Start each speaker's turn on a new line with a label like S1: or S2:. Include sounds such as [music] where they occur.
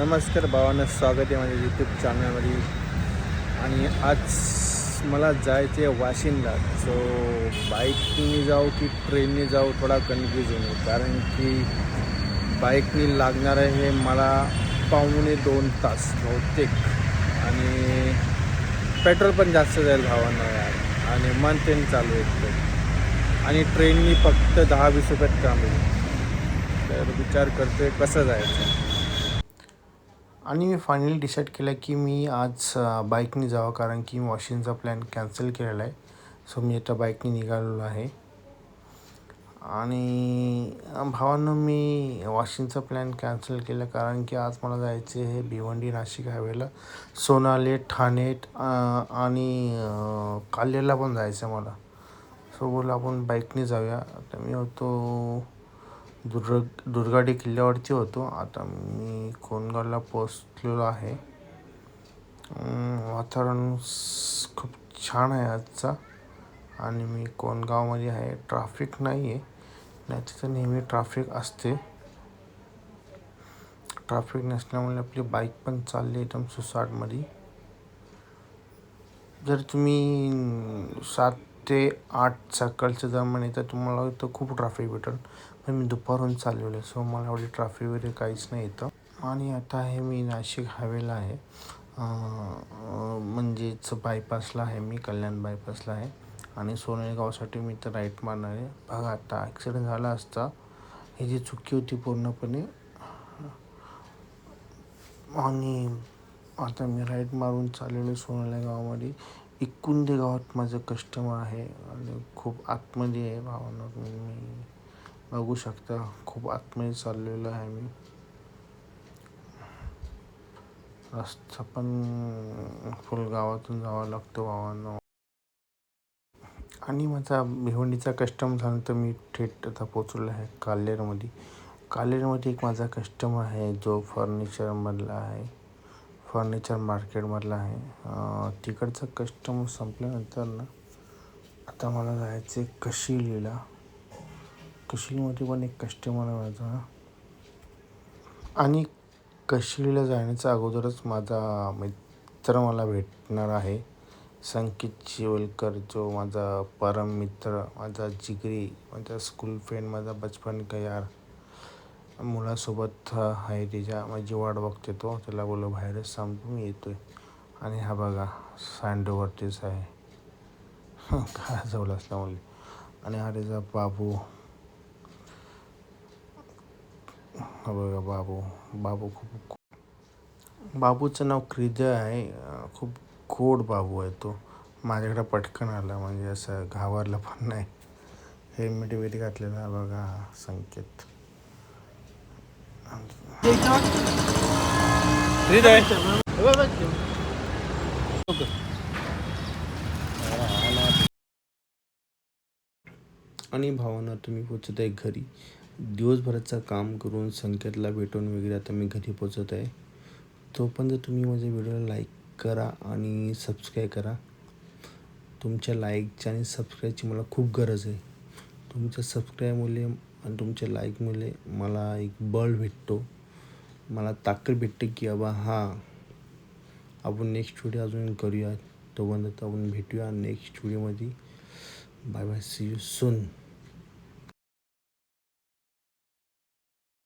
S1: नमस्कार भावानं स्वागत आहे माझ्या यूट्यूब चॅनलमध्ये आणि आज मला जायचं आहे सो बाईकने जाऊ की ट्रेनने जाऊ थोडा कन्फ्युजन आहे कारण की बाईकने लागणार आहे मला पाहुणे दोन तास बहुतेक. आणि पेट्रोल पण जास्त जाईल भावांना यार. आणि मन तेन चालू आहे आणि ट्रेननी फक्त दहा वीस रुपयात काम येईल तर विचार करतोय कसं जायचं? आणि मी फायनली डिसाईड केलं की मी आज बाईकने जावं कारण की वॉशिंगचा प्लॅन कॅन्सल केलेला आहे. सो मी आता बाईकने निघालेलो आहे. आणि भावांनो मी वॉशिंगचा प्लॅन कॅन्सल केला कारण की आज मला जायचे आहे भिवंडी नाशिक हायवेला सोनाले ठाणे आणि काल्याला पण जायचं आहे मला. सो बोला आपण बाईकने जाऊया. तर मी होतो दुर्ग दुर्गाडी किल्ल्यावरती होतो. आता मी कोनगावला पोचलेलो आहे. वातावरण खूप छान आहे आजचा. आणि मी कोणगावमध्ये आहे. ट्राफिक नाही आहे नाही तिथं नेहमी ट्राफिक असते. ट्राफिक नसल्यामुळे आपली बाईक पण चालली एकदम सुसाटमध्ये. जर तुम्ही सात ते आठ सकाळच्या दरम्यान येतं तुम्हाला तर खूप ट्राफिक भेटेल पण मी दुपारून चालवले आहे. सो मला एवढी ट्रॅफिक वगैरे काहीच नाही येतं आणि आता आहे मी नाशिक हायवेला आहे. म्हणजेच बायपासला आहे मी कल्याण बायपासला आहे. आणि सोनेगावसाठी मी तर राईट मारणार आहे. बघा आता ॲक्सिडेंट झाला असता ही जी चुकी होती पूर्णपणे आणि आता मी राईट मारून चाललेलो आहे सोनाल्या गावामध्ये इकुंदे गावात माझं कस्टमर आहे. आणि खूप आतमध्ये आहे भावानं. मी बघू शकता. खूप आतमध्ये चाललेलो आहे मी. रस्ता पण फुल गावातून जावं लागतो भावांना. आणि माझा भिवंडीचा कस्टम झाला तर मी थेट आता पोचलो आहे कालेरमध्ये. कालेरमध्ये एक माझा कस्टमर आहे जो फर्निचरमधला आहे. फर्निचर मार्केटमधला आहे. तिकडचा कस्टमर संपल्यानंतर ना आता मला जायचं आहे लिहिला कशिलीमध्ये पण एक कस्टमर आहे माझा? आणि कशिलला जाण्याच्या अगोदरच माझा मित्र मला भेटणार आहे. संकेत चिवलकर जो माझा परम मित्र माझा जिगरी माझा स्कूल फ्रेंड माझा बचपन का यार मुलासोबत आहे तिच्या. माझी वाट बघते तो. त्याला बोललो बाहेरच सांगतो मी येतो आहे आणि हा बघा सँडोवरतीच आहे. [laughs] काय जवळ असल्यामुळे. आणि हा त्याचा बाबू हा बघा बाबू बाबू खूप बाबूचं नाव क्रिजय आहे. खूप गोड बाबू आहे तो. माझ्याकडे पटकन आला म्हणजे असं घाबरला पण नाही. हेल्मेट वगैरे घातलेला बघा संकेत. आणि भावना तुम्ही पोचत आहे घरी. दिवसभराचं काम करून संकेतला भेटून वगैरे आता मी घरी पोचत आहे. तोपर्यंत तुम्ही माझ्या व्हिडिओला लाईक करा आणि सबस्क्राईब करा. तुमच्या लाईकची आणि सबस्क्राईबची मला खूप गरज आहे. तुमच्या सबस्क्राईबमुळे आणि तुमच्या लाईकमुळे मला एक बळ भेटतो. मला ताकद भेटते की बाबा हां आपण नेक्स्ट व्हिडिओ अजून करूया तोपर्यंत आपण भेटूया नेक्स्ट व्हिडिओमध्ये bye bye see you soon